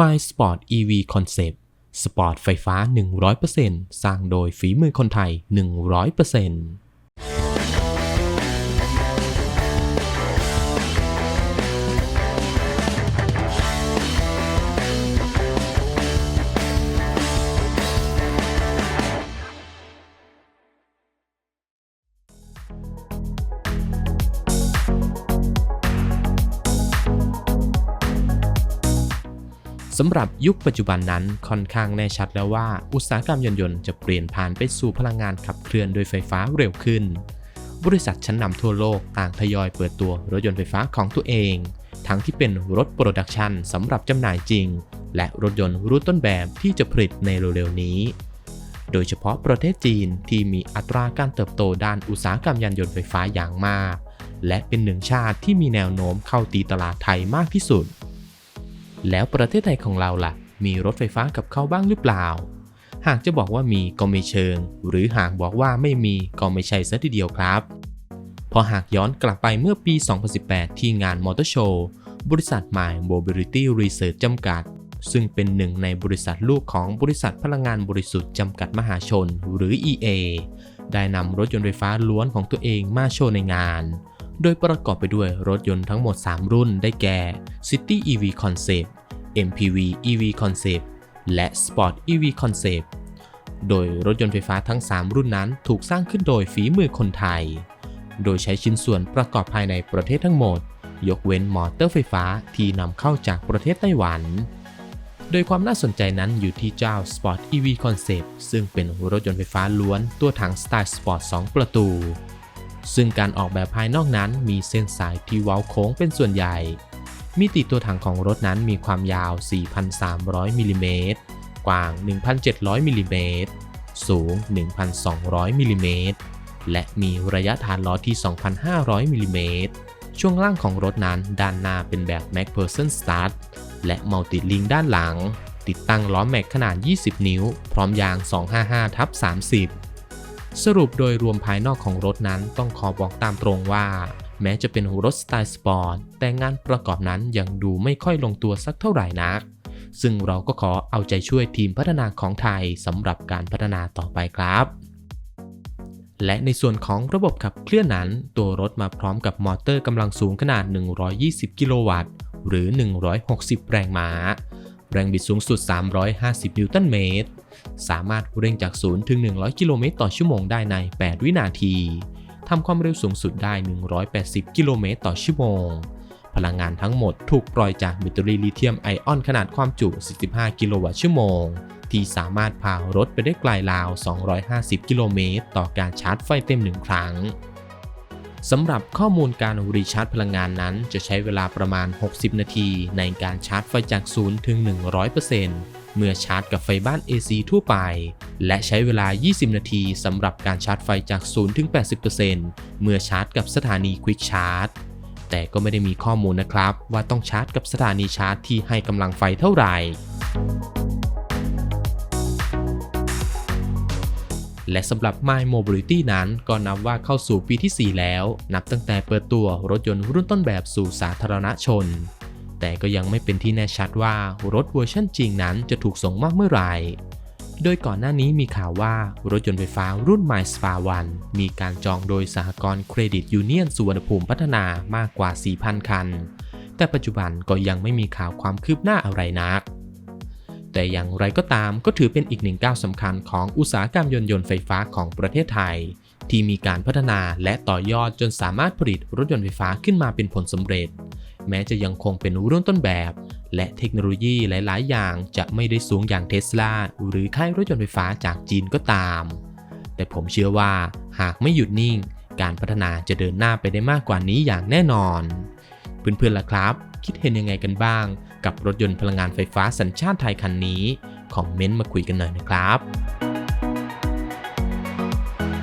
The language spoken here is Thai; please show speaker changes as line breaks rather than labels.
My Sport EV Concept สปอร์ตไฟฟ้า 100%สร้างโดยฝีมือคนไทย 100% สำหรับยุคปัจจุบันนั้นค่อนข้างแน่ชัดแล้วว่า อุตสาหกรรมยานยนต์จะเปลี่ยนผ่านไปสู่พลังงานขับเคลื่อนโดยไฟฟ้าเร็วขึ้น บริษัทชั้นนำทั่วโลกต่างทยอยเปิดตัวรถยนต์ไฟฟ้าของตัวเอง ทั้งที่เป็นรถโปรดักชันสำหรับจำหน่ายจริง และรถยนต์รุ่นต้นแบบที่จะผลิตในเร็วๆนี้ โดยเฉพาะประเทศจีนที่มีอัตราการเติบโตด้านอุตสาหกรรมยานยนต์ไฟฟ้าอย่างมาก และเป็นหนึ่งชาติที่มีแนวโน้มเข้าตีตลาดไทยมากที่สุด แล้วประเทศไทยของเราล่ะ มีรถไฟฟ้ากับเขาบ้างหรือเปล่า หากจะบอกว่ามีก็ไม่เชิง หรือหากบอกว่าไม่มีก็ไม่ใช่ซะทีเดียวครับพราะหากย้อนกลับไปเมื่อปี 2018 ที่งานมอเตอร์โชว์บริษัท My Mobility Research จำกัด ซึ่งเป็นหนึ่งในบริษัทลูกของบริษัทพลังงานบริสุทธิ์จำกัดมหาชนหรือ EA ได้นำรถยนต์ไฟฟ้าล้วนของตัวเองมาโชว์ในงาน โดยประกอบไปด้วยรถยนต์ทั้งหมด 3 รุ่นได้แก่ City EV Concept MPV EV Concept และ Sport EV Concept โดยรถยนต์ไฟฟ้าทั้ง 3 รุ่นนั้นถูกสร้างขึ้นโดยฝีมือคนไทย โดยใช้ชิ้นส่วนประกอบภายในประเทศทั้งหมด ยกเว้นมอเตอร์ไฟฟ้าที่นำเข้าจากประเทศไต้หวัน โดยความน่าสนใจนั้นอยู่ที่เจ้า Sport EV Concept ซึ่งเป็นรถยนต์ไฟฟ้าล้วนตัวถังสไตล์สปอร์ต2ประตู ซึ่งการออกแบบภายนอกนั้นมีเส้นสายที่เว้าโค้งเป็นส่วนใหญ่ มิติตัวถังของรถนั้นมีความยาว 4,300 มิลลิเมตร กว้าง 1,700 มิลลิเมตร สูง 1,200 มิลลิเมตร และมีระยะฐานล้อที่ 2,500 มิลลิเมตร ช่วงล่างของรถนั้นด้านหน้าเป็นแบบ MacPherson Start และ Multi Link ด้านหลัง ติดตั้งล้อแม็กขนาด 20 นิ้ว พร้อมยาง 255 ทับ 30 สรุปโดยรวมภายนอกของรถนั้นต้องขอบอกตามตรงว่า แม้จะเป็นรถสไตล์สปอร์ตแต่งานประกอบนั้นยังดูไม่ค่อยลงตัวสักเท่าไหร่นัก ซึ่งเราก็ขอเอาใจช่วยทีมพัฒนาของไทยสำหรับการพัฒนาต่อไปครับและในส่วนของระบบขับเคลื่อนนั้น ตัวรถมาพร้อมกับมอเตอร์กำลังสูงขนาด 120 กิโลวัตต์ หรือ 160 แรงม้า แรงบิดสูงสุด 350 นิวตันเมตร สามารถเร่งจาก 0 ถึง 100 กิโลเมตรต่อชั่วโมงได้ใน 8 วินาทีทำความเร็วสูงสุดได้ 180 กิโลเมตรต่อชั่วโมง พลังงานทั้งหมดถูกปล่อยจากแบตเตอรี่ลิเธียมไอออนขนาดความจุ 45 กิโลวัตต์ชั่วโมง ที่สามารถพารถไปได้ไกลราว 250 กิโลเมตรต่อการชาร์จไฟเต็ม1ครั้ง สำหรับข้อมูลการรีชาร์จพลังงานนั้น จะใช้เวลาประมาณ 60 นาที ในการชาร์จไฟจาก0ถึง 100%เมื่อชาร์จกับไฟบ้าน AC ทั่วไป และใช้เวลา 20 นาทีสำหรับการชาร์จไฟจาก0ถึง 80%เมื่อชาร์จกับสถานี Quick Charge แต่ก็ไม่ได้มีข้อมูลนะครับ ว่าต้องชาร์จกับสถานีชาร์จที่ให้กำลังไฟเท่าไหร่ และสำหรับ My Mobility นั้นก็นับว่าเข้าสู่ปีที่ 4 แล้ว นับตั้งแต่เปิดตัวรถยนต์รุ่นต้นแบบสู่สาธารณชน แต่ก็ยังไม่เป็นที่แน่ชัดว่ารถเวอร์ชันจริงนั้นจะถูกส่งมอบเมื่อไหร่โดยก่อนหน้านี้มีข่าวว่ารถยนต์ไฟฟ้ารุ่น My Spa One มีการจองโดยสหกรณ์เครดิตยูเนียนสุวรรณภูมิพัฒนามากกว่า 4,000 คัน แต่ปัจจุบันก็ยังไม่มีข่าวความคืบหน้าอะไรนัก แต่อย่างไรก็ตามก็ถือเป็นอีกหนึ่งก้าวสำคัญของอุตสาหกรรมยนต์ยนต์ไฟฟ้าของประเทศไทย ที่มีการพัฒนาและต่อยอดจนสามารถผลิตรถยนต์ไฟฟ้าขึ้นมาเป็นผลสำเร็จ แม้จะยังคงเป็นรุ่นต้นแบบ และเทคโนโลยีหลาย ๆ อย่างจะไม่ได้สูงอย่างเทสลาหรือค่ายรถยนต์ไฟฟ้าจากจีนก็ตาม แต่ผมเชื่อว่าหากไม่หยุดนิ่ง การพัฒนาจะเดินหน้าไปได้มากกว่านี้อย่างแน่นอน เพื่อนๆล่ะครับ คิดเห็นยังไงกันบ้าง กับรถยนต์พลังงานไฟฟ้าสัญชาติไทยคันนี้คอมเมนต์มาคุยกันหน่อยนะครับ